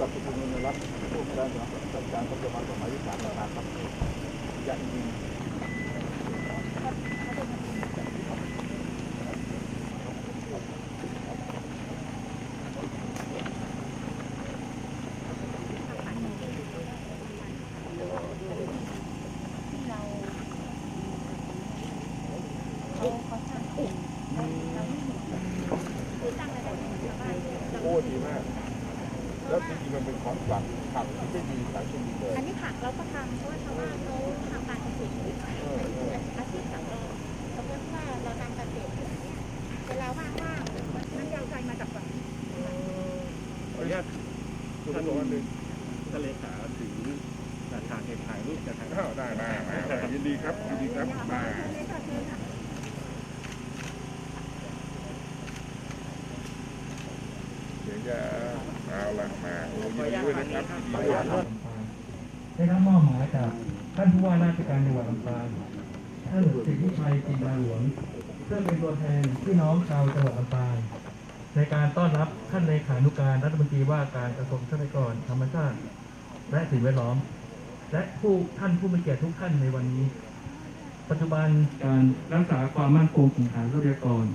กับคุณนรัตน์ผู้การจัดการกรมสมัยวิสาประธานครับยันยิงโอ้ดีมาก แล้วจริงๆมันเป็นของหลักผักที่ไม่มีสารเคมีเลยอันนี้ผักเราก็ทำเพราะว่าชาวบ้านเขาทำการเกษตรอยู่อาชีพหลักเราสมมติว่าเราทำเกษตรเนี่ยเวลาว่างๆมันมันยาวใจมาจากฝั่งขออนุญาตคุณตำรวจวันหนึ่งทะเลขาถึงสถานถ่ายรูปจะถ่ายอ้าได้ได้ได้ยินดีครับยินดีครับมาเดี๋ยวจะ เอาละมาโอ้ยินดีด้วยนะครับยินดีด้วยได้รับมอบหมายจากท่านผู้ว่าราชการจังหวัดลำปางท่านสิทธิชัยจินดาหลวงเพื่อเป็นตัวแทนพี่น้องชาวจังหวัดลำปางในการต้อนรับท่านเลขานุการรัฐมนตรีว่าการกระทรวงทรัพยากรธรรมชาติ และสิ่งแวดล้อม และผู้ท่านผู้มีเกียรติทุกท่านในวันนี้ ปัจจุบันการรักษาความมั่นคงของฐานทรัพยากร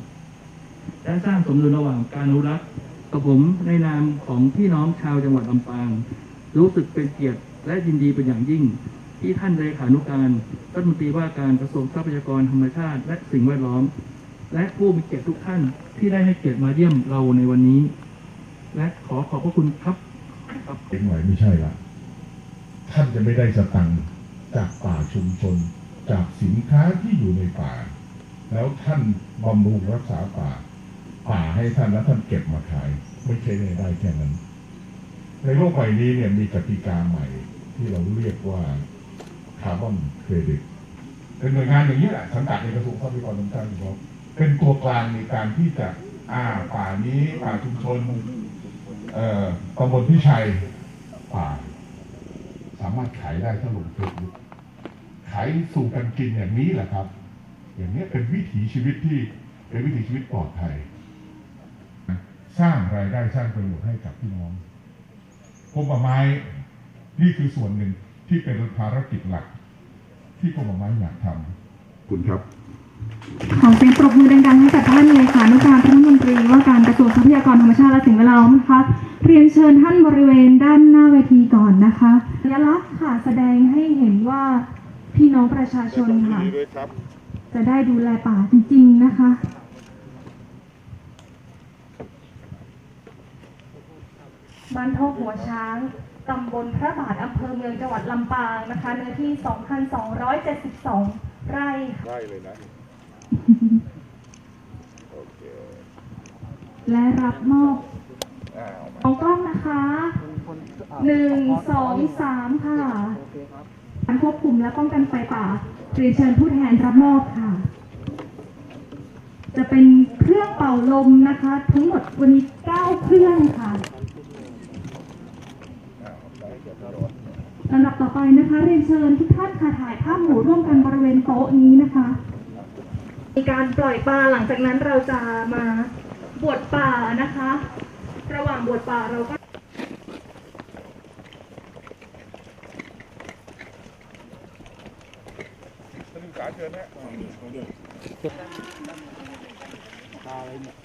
และสร้างสมดุลระหว่างการอนุรักษ์ กับผมในนามของพี่น้องชาวจังหวัดลำปาง รู้สึกเป็นเกียรติและยินดีเป็นอย่างยิ่ง ที่ท่านเลขานุการรัฐมนตรีว่าการกระทรวงทรัพยากรธรรมชาติ และสิ่งแวดล้อม และผู้มีเกียรติทุกท่านที่ได้ให้เกียรติมาเยี่ยมเราในวันนี้ และขอขอบพระคุณครับครับเด็กหน่อยไม่ใช่ละท่านจะไม่ได้สตังค์จากป่าชุมชน จากสินค้าที่อยู่ในป่า แล้วท่านบำรุงรักษาป่า ป่าให้ท่านแล้วท่านเก็บมาขาย ไม่ใช่ได้ได้แค่นั้น ในโลกใหม่นี้เนี่ยมีกติกาใหม่ ที่เราเรียกว่าคาร์บอนเครดิตเป็นหน่วยงานอย่างนี้แหละสังกัดในกระทรวงทรัพยากรธรรมชาติครับเป็นตัวกลางในการที่จะอ่าป่านี้ป่าชุมชนเอ่อตำบลพิชัยป่า สามารถขายได้ถ้าลงเฟซบุ๊กขายสู่กันกินอย่างนี้แหละครับ อย่างนี้เป็นวิถีชีวิตที่เป็นวิถีชีวิตปลอดภัย สร้างรายได้สร้างประโยชน์ให้กับพี่น้องกรมป่าไม้นี่คือส่วนหนึ่งที่เป็นภารกิจหลัก ที่กรมป่าไม้อยากทำคุณครับขอเสียงปรบมือดังๆให้กับท่านเลขานุการรัฐมนตรีว่าการกระทรวงทรัพยากรธรรมชาติและสิ่งแวดล้อมนะคะเรียนเชิญท่านบริเวณด้านหน้าเวทีก่อนนะคะสัญลักษณ์ค่ะแสดงให้เห็นว่าพี่น้องประชาชนยินค่ะดีด้วยครับจะได้ดูแลป่าจริง ๆนะคะ บ้านโทกหัวช้างตำบลพระบาทอำเภอเมืองจังหวัดลำปางนะคะเนื้อที่ 2,272 ไร่ค่ะได้เลยนะโอเคและรับมอบอ้าวมาของกล้องนะคะหนึ่งสองสามค่ะการควบคุมและป้องกันไฟป่าเรียนเชิญผู้แทนรับมอบค่ะ จะเป็นเครื่องเป่าลมนะคะ ทั้งหมดวันนี้9เครื่องค่ะ อ้าวได้เดี๋ยวรอ ลำดับต่อไปนะคะเรียนเชิญทุกท่านค่ะถ่ายภาพหมู่ร่วมกันบริเวณโต๊ะนี้นะคะ มีการปล่อยปลาหลังจากนั้นเราจะมาบวชป่านะคะ ระหว่างบวชป่าเราก็ท่านศึกษาเชิญนะปลาอะไรเนี่ย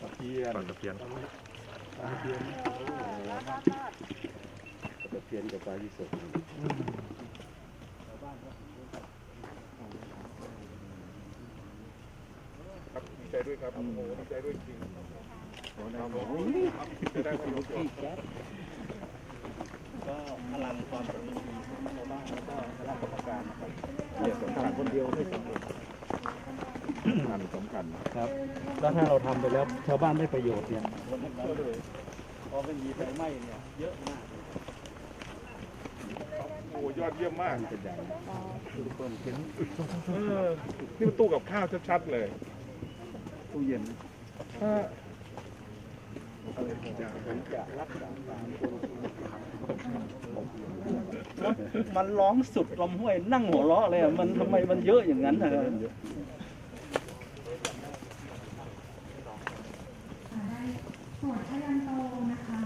ตะเพียนตะเพียนตะเพียน ตะเพียนกับปลายี่สกครับดีใจด้วยครับ โอ้โหดีใจด้วยจริงครับผมจะได้ประโยชน์ก็พลังความสามัคคีของชาวบ้านแล้วก็คณะกรรมการนะครับเนี่ยสำคัญคนเดียวไม่สำเร็จงานสำคัญครับแล้วถ้าเราทำไปแล้วชาวบ้านได้ประโยชน์เนี่ยมันก็เลยพอเป็นมีไฟไหม้เนี่ยเยอะมากโอ้ยอดเยี่ยมมากเป็นใหญ่ทุกคนเห็นเออนี่มันตู้กับข้าวชัดๆเลยตู้เย็นถ้ามันร้องสุดลำห้วยนั่งหัวเราะเลยอะมันทำไมมันเยอะอย่างนั้นนะสวดพยันโตนะคะ